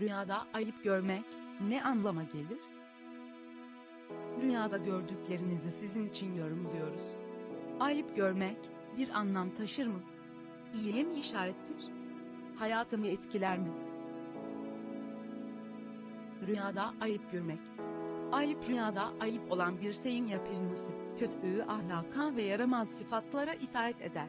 Rüyada ayıp görmek ne anlama gelir? Rüyada gördüklerinizi sizin için yorumluyoruz. Ayıp görmek bir anlam taşır mı? İyiye mi işarettir? Hayatımı etkiler mi? Rüyada ayıp görmek. Ayıp rüyada ayıp olan bir şeyin yapılması, kötü ahlaka ve yaramaz sıfatlara isaret eder.